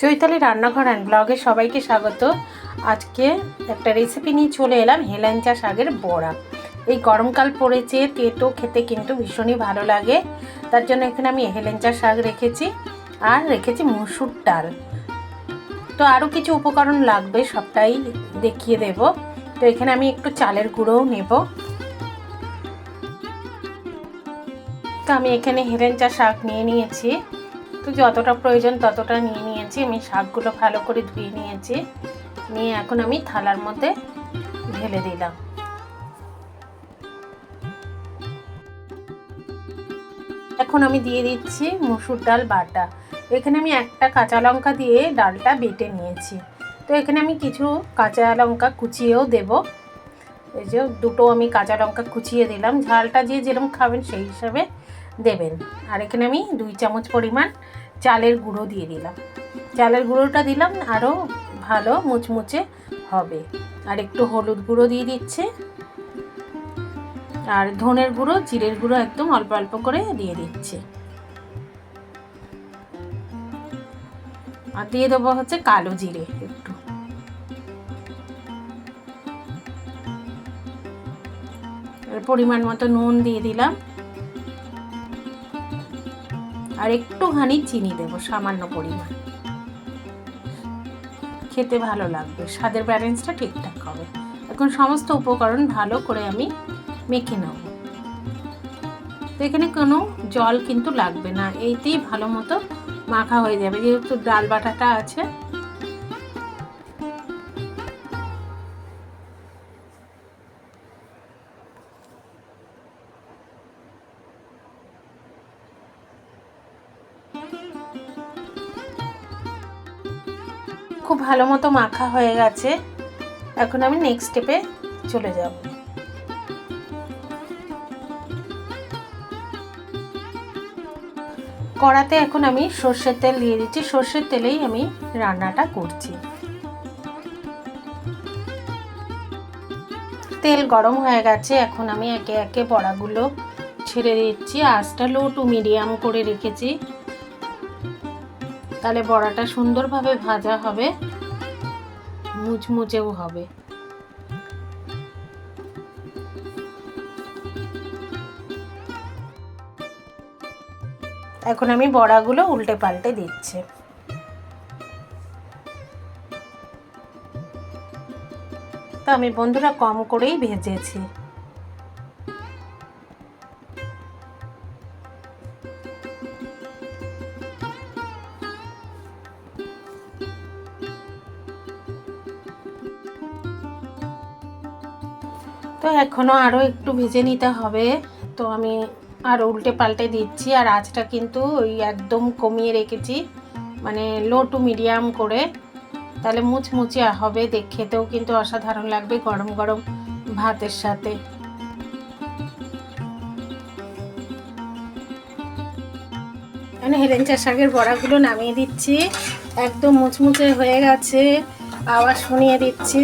চৈতালি রান্নাঘর অ্যান্ড ব্লগে সবাইকে স্বাগত। আজকে একটা রেসিপি নিয়ে চলে এলাম হেলেঞ্চা শাকের বড়া। এই গরমকাল পড়েছে, তেতো খেতে কিন্তু ভীষণই ভালো লাগে। তার জন্য এখানে আমি হেলেঞ্চা শাক রেখেছি আর রেখেছি মুসুর ডাল। তো আরও কিছু উপকরণ লাগবে, সবটাই দেখিয়ে দেব। তো এখানে আমি একটু চালের গুঁড়োও নেব। তো আমি এখানে হেলেঞ্চা শাক নিয়ে নিয়েছি। তো যতটা প্রয়োজন ততটা নিয়ে নিয়ে নিয়েছি আমি শাকগুলো ভালো করে ধুয়ে নিয়েছি। নিয়ে এখন আমি থালার মধ্যে ঢেলে দিলাম। এখন আমি দিয়ে দিচ্ছি মুসুর ডাল বাটা। এখানে আমি একটা কাঁচা লঙ্কা দিয়ে ডালটা বেটে নিয়েছি। তো এখানে আমি কিছু কাঁচা লঙ্কা কুচিয়েও দেব। এই যে দুটো আমি কাঁচা লঙ্কা কুচিয়ে দিলাম। ঝালটা যে যেরকম খাবেন সেই হিসাবে দেবেন। আর এখানে আমি দুই চামচ পরিমাণ চালের গুঁড়ো দিয়ে দিলাম। চালের গুঁড়োটা দিলাম আরও ভালো মুচমুচে হবে। আর একটু হলুদ গুঁড়ো দিয়ে দিচ্ছে। আর ধনের গুঁড়ো, জিরের গুঁড়ো একদম অল্প অল্প করে দিয়ে দিচ্ছে। আর দিয়ে দেবো হচ্ছে কালো জিরে একটু। পরিমাণ মতো নুন দিয়ে দিলাম। আর একটুখানি চিনি দেব, সামান্য পরিমাণ। খেতে ভালো লাগবে। স্বাদের ব্যালেন্সটা ঠিকঠাক হবে। এখন সমস্ত উপকরণ ভালো করে আমি মেখে নেব। তো এখানে কোনো জল কিন্তু লাগবে না। এইতেই ভালো মতো মাখা হয়ে যাবে। যেহেতু ডাল বাটাটা আছে খুব ভালো মতো মাখা হয়ে গেছে। এখন আমি নেক্সট স্টেপে চলে যাব। কড়াতে এখন আমি সর্ষের তেল দিয়ে দিচ্ছি। সর্ষের তেলেই আমি রান্নাটা করছি। তেল গরম হয়ে গেছে। এখন আমি একে একে বড়াগুলো ছেড়ে দিচ্ছি। আঁচটা লো টু মিডিয়াম করে রেখেছি। তাহলে বড়াটা সুন্দরভাবে ভাজা হবে, মুচমুচেও হবে। এখন আমি বড়াগুলো উল্টে পাল্টে দিচ্ছি। তো আমি বন্ধুরা কম করেই ভেজেছি। তো এখনও আরও একটু ভেজে নিতে হবে। তো আমি আর উল্টে পাল্টে দিচ্ছি, আর আঁচটা কিন্তু ওই একদম কমিয়ে রেখেছি মানে লো টু মিডিয়াম করে। তাহলে মুচমুচে হবে দেখ খেতেও কিন্তু অসাধারণ লাগবে গরম গরম ভাতের সাথে। এখানে হেলেঞ্চা শাকের বড়াগুলো নামিয়ে দিচ্ছি, একদম মুচমুচে হয়ে গেছে, আওয়াজ শুনিয়ে দিচ্ছি।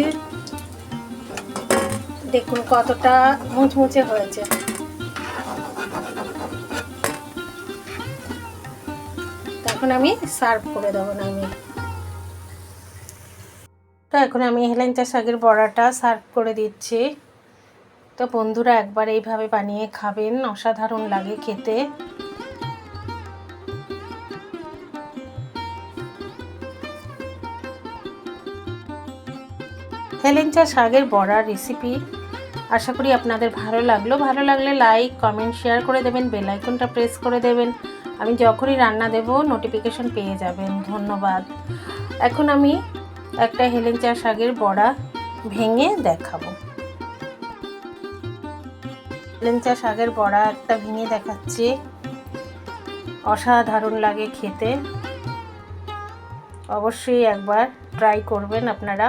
দেখুন কতটা মুচমুচে হয়েছে। এখন আমি সার্ভ করে দেবো না আমি তো এখন আমি হেলেঞ্চা শাকের বড়াটা সার্ভ করে দিচ্ছি। তো বন্ধুরা একবার এইভাবে বানিয়ে খাবেন, অসাধারণ লাগে খেতে। হেলেঞ্চা শাকের বড়ার রেসিপি আশা করি আপনাদের ভালো লাগল। ভালো লাগলে লাইক কমেন্ট শেয়ার করে দেবেন বেল আইকনটা প্রেস করে দেবেন। আমি যখনই রান্না দেব নোটিফিকেশন পেয়ে যাবেন। ধন্যবাদ। এখন আমি একটা হেলেঞ্চা শাকের বড়া ভেঙে দেখাবো। হেলেঞ্চা শাকের বড়া একটা ভেঙে দেখাচ্ছি। অসাধারণ লাগে খেতে। অবশ্যই একবার ট্রাই করবেন আপনারা।